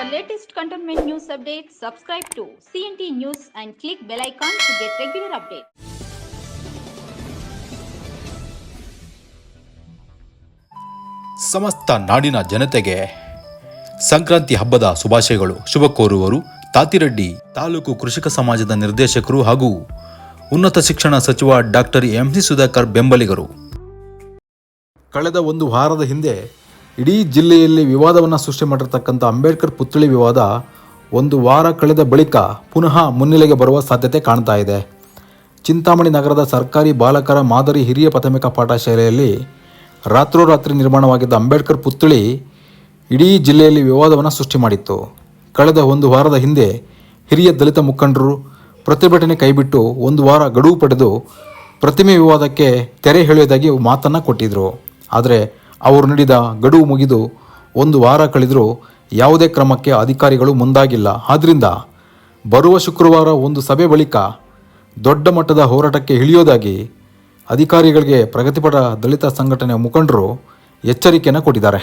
For latest cantonment news updates, subscribe to CNT News and click bell icon to get regular updates. ಸಮಸ್ತ ನಾಡಿನ ಜನತೆಗೆ ಸಂಕ್ರಾಂತಿ ಹಬ್ಬದ ಶುಭಾಶಯಗಳು ಶುಭ ಕೋರುವರು ತಾತಿರೆಡ್ಡಿ ತಾಲೂಕು ಕೃಷಿಕ ಸಮಾಜದ ನಿರ್ದೇಶಕರು ಹಾಗೂ ಉನ್ನತ ಶಿಕ್ಷಣ ಸಚಿವ ಡಾಕ್ಟರ್ ಎಂ ಸಿ ಸುಧಾಕರ್ ಬೆಂಬಲಿಗರು ಕಳೆದ ಒಂದು ವಾರದ ಹಿಂದೆ ಇಡೀ ಜಿಲ್ಲೆಯಲ್ಲಿ ವಿವಾದವನ್ನು ಸೃಷ್ಟಿ ಮಾಡಿರ್ತಕ್ಕಂಥ ಅಂಬೇಡ್ಕರ್ ಪುತ್ಥಳಿ ವಿವಾದ ಒಂದು ವಾರ ಕಳೆದ ಬಳಿಕ ಪುನಃ ಮುನ್ನೆಲೆಗೆ ಬರುವ ಸಾಧ್ಯತೆ ಕಾಣ್ತಾ ಇದೆ. ಚಿಂತಾಮಣಿ ನಗರದ ಸರ್ಕಾರಿ ಬಾಲಕರ ಮಾದರಿ ಹಿರಿಯ ಪ್ರಾಥಮಿಕ ಪಾಠಶಾಲೆಯಲ್ಲಿ ರಾತ್ರೋರಾತ್ರಿ ನಿರ್ಮಾಣವಾಗಿದ್ದ ಅಂಬೇಡ್ಕರ್ ಪುತ್ಥಳಿ ಇಡೀ ಜಿಲ್ಲೆಯಲ್ಲಿ ವಿವಾದವನ್ನು ಸೃಷ್ಟಿ ಮಾಡಿತ್ತು. ಕಳೆದ ಒಂದು ವಾರದ ಹಿಂದೆ ಹಿರಿಯ ದಲಿತ ಮುಖಂಡರು ಪ್ರತಿಭಟನೆ ಕೈಬಿಟ್ಟು ಒಂದು ವಾರ ಗಡುವು ಪಡೆದು ಪ್ರತಿಮೆ ವಿವಾದಕ್ಕೆ ತೆರೆ ಹೇಳುವುದಾಗಿ ಮಾತನ್ನು ಕೊಟ್ಟಿದ್ದರು ಆದರೆ ಅವರು ನೀಡಿದ ಗಡುವು ಮುಗಿದು ಒಂದು ವಾರ ಕಳೆದರೂ ಯಾವುದೇ ಕ್ರಮಕ್ಕೆ ಅಧಿಕಾರಿಗಳು ಮುಂದಾಗಿಲ್ಲ. ಆದ್ದರಿಂದ ಬರುವ ಶುಕ್ರವಾರ ಒಂದು ಸಭೆ ಬಳಿಕ ದೊಡ್ಡ ಮಟ್ಟದ ಹೋರಾಟಕ್ಕೆ ಇಳಿಯೋದಾಗಿ ಅಧಿಕಾರಿಗಳಿಗೆ ಪ್ರಗತಿಪರ ದಲಿತ ಸಂಘಟನೆಯ ಮುಖಂಡರು ಎಚ್ಚರಿಕೆಯನ್ನು ಕೊಟ್ಟಿದ್ದಾರೆ.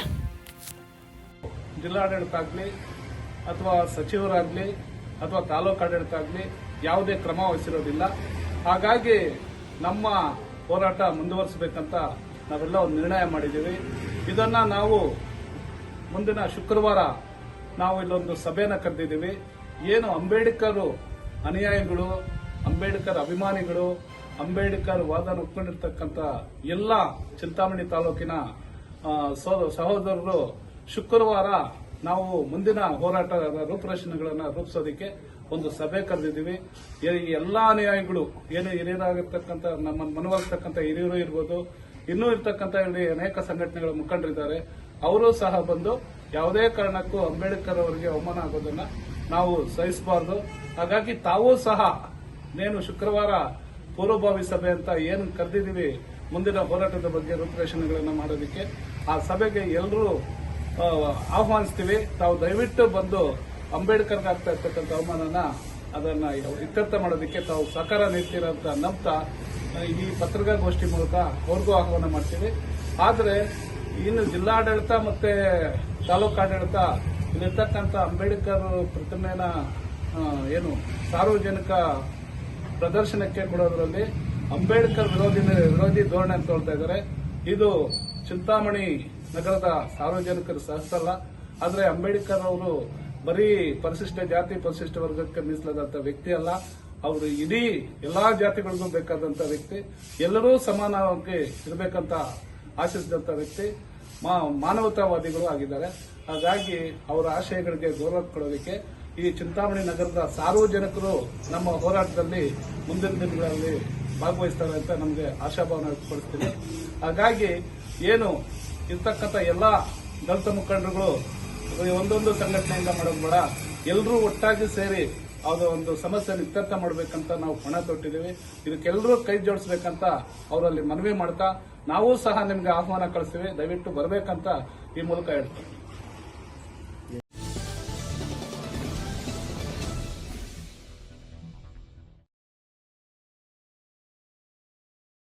ಜಿಲ್ಲಾಡಳಿತ ಆಗಲಿ ಅಥವಾ ಸಚಿವರಾಗಲಿ ಅಥವಾ ತಾಲೂಕು ಆಡಳಿತ ಆಗಲಿ ಯಾವುದೇ ಕ್ರಮ ವಹಿಸಿರೋದಿಲ್ಲ. ಹಾಗಾಗಿ ನಮ್ಮ ಹೋರಾಟ ಮುಂದುವರಿಸಬೇಕಂತ ನಾವೆಲ್ಲ ಒಂದು ನಿರ್ಣಯ ಮಾಡಿದ್ದೀವಿ. ಇದನ್ನ ನಾವು ಮುಂದಿನ ಶುಕ್ರವಾರ ನಾವು ಇಲ್ಲೊಂದು ಸಭೆಯನ್ನು ಕರೆದಿದ್ದೀವಿ. ಏನು ಅಂಬೇಡ್ಕರ್ ಅನುಯಾಯಿಗಳು, ಅಂಬೇಡ್ಕರ್ ಅಭಿಮಾನಿಗಳು, ಅಂಬೇಡ್ಕರ್ ವಾದ ಒಪ್ಕೊಂಡಿರ್ತಕ್ಕಂಥ ಎಲ್ಲ ಚಿಂತಾಮಣಿ ತಾಲೂಕಿನ ಸಹೋದರರು ಶುಕ್ರವಾರ ನಾವು ಮುಂದಿನ ಹೋರಾಟದ ರೂಪುರೇಷಣೆಗಳನ್ನ ರೂಪಿಸೋದಕ್ಕೆ ಒಂದು ಸಭೆ ಕರೆದಿದ್ದೀವಿ. ಎಲ್ಲಾ ಅನುಯಾಯಿಗಳು, ಏನು ಹಿರಿಯರಾಗಿರ್ತಕ್ಕಂಥ, ನಮ್ಮ ಮನವರ್ತಕ್ಕಂಥ ಹಿರಿಯರು ಇರ್ಬೋದು ಇನ್ನೂ ಇರ್ತಕ್ಕಂಥ ಅನೇಕ ಸಂಘಟನೆಗಳ ಮುಖಂಡರಿದ್ದಾರೆ. ಅವರು ಸಹ ಬಂದು ಯಾವುದೇ ಕಾರಣಕ್ಕೂ ಅಂಬೇಡ್ಕರ್ ಅವರಿಗೆ ಅವಮಾನ ಆಗೋದನ್ನ ನಾವು ಸಹಿಸಬಾರ್ದು. ಹಾಗಾಗಿ ತಾವೂ ಸಹ ನೇನು ಶುಕ್ರವಾರ ಪೂರ್ವಭಾವಿ ಸಭೆ ಅಂತ ಏನು ಕರೆದಿದ್ದೀವಿ, ಮುಂದಿನ ಹೋರಾಟದ ಬಗ್ಗೆ ರೂಪುರೇಷಣೆಗಳನ್ನು ಮಾಡೋದಕ್ಕೆ. ಆ ಸಭೆಗೆ ಎಲ್ಲರೂ ಆಹ್ವಾನಿಸ್ತೀವಿ. ತಾವು ದಯವಿಟ್ಟು ಬಂದು ಅಂಬೇಡ್ಕರ್ಗೆ ಆಗ್ತಾ ಇರ್ತಕ್ಕಂಥ ಅವಮಾನನ ಅದನ್ನ ಇತ್ಯರ್ಥ ಮಾಡೋದಕ್ಕೆ ತಾವು ಸಹಕಾರ ನೀಡ್ತೀರ ಅಂತ ನಂಬ್ತಾ ಈ ಪತ್ರಿಕಾಗೋಷ್ಠಿ ಮೂಲಕ ಅವ್ರಿಗೂ ಆಹ್ವಾನ ಮಾಡ್ತೀವಿ. ಆದರೆ ಇನ್ನು ಜಿಲ್ಲಾಡಳಿತ ಮತ್ತೆ ತಾಲೂಕು ಆಡಳಿತ ಇಲ್ಲಿರ್ತಕ್ಕಂಥ ಅಂಬೇಡ್ಕರ್ ಪ್ರತಿಮೆನ ಏನು ಸಾರ್ವಜನಿಕ ಪ್ರದರ್ಶನಕ್ಕೆ ಕೊಡೋದ್ರಲ್ಲಿ ಅಂಬೇಡ್ಕರ್ ವಿರೋಧಿ ವಿರೋಧಿ ಧೋರಣೆ ಅಂತ ಹೇಳ್ತಾ ಇದ್ದಾರೆ. ಇದು ಚಿಂತಾಮಣಿ ನಗರದ ಸಾರ್ವಜನಿಕರು ಸಹಸಲ್ಲ. ಆದರೆ ಅಂಬೇಡ್ಕರ್ ಅವರು ಬರೀ ಪರಿಶಿಷ್ಟ ಜಾತಿ, ಪರಿಶಿಷ್ಟ ವರ್ಗಕ್ಕೆ ಮೀಸಲಾದಂಥ ವ್ಯಕ್ತಿ ಅಲ್ಲ. ಅವರು ಇಡೀ ಎಲ್ಲಾ ಜಾತಿಗಳಿಗೂ ಬೇಕಾದಂತ ವ್ಯಕ್ತಿ, ಎಲ್ಲರೂ ಸಮಾನವಾಗಿ ಇರಬೇಕಂತ ಆಶಿಸಿದಂತ ವ್ಯಕ್ತಿ ಮಾನವತಾವಾದಿಗಳು ಆಗಿದ್ದಾರೆ. ಹಾಗಾಗಿ ಅವರ ಆಶಯಗಳಿಗೆ ಗೌರವ ಕೊಡೋದಕ್ಕೆ ಈ ಚಿಂತಾಮಣಿ ನಗರದ ಸಾರ್ವಜನಿಕರು ನಮ್ಮ ಹೋರಾಟದಲ್ಲಿ ಮುಂದಿನ ದಿನಗಳಲ್ಲಿ ಭಾಗವಹಿಸ್ತಾರೆ ಅಂತ ನಮಗೆ ಆಶಾಭಾವನೆ ವ್ಯಕ್ತಪಡಿಸ್ತೀನಿ. ಹಾಗಾಗಿ ಏನು ಇರ್ತಕ್ಕಂಥ ಎಲ್ಲ ದಲಿತ ಮುಖಂಡರುಗಳು ಒಂದೊಂದು ಸಂಘಟನೆಯಿಂದ ಮಾಡೋದು ಬೇಡ. ಎಲ್ಲರೂ ಒಟ್ಟಾಗಿ ಸೇರಿ ಅವರ ಒಂದು ಸಮಸ್ಯೆ ಇತ್ಯರ್ಥ ಮಾಡಬೇಕಂತ ನಾವು ಪಣ ತೊಟ್ಟಿದ್ದೀವಿ. ಇದಕ್ಕೆಲ್ಲರೂ ಕೈ ಜೋಡಿಸ್ಬೇಕಂತ ಅವರಲ್ಲಿ ಮನವಿ ಮಾಡ್ತಾ, ನಾವು ಸಹ ನಿಮಗೆ ಆಹ್ವಾನ ಕಳಿಸ್ತೀವಿ. ದಯವಿಟ್ಟು ಬರಬೇಕಂತ ಈ ಮೂಲಕ ಹೇಳ್ತೀವಿ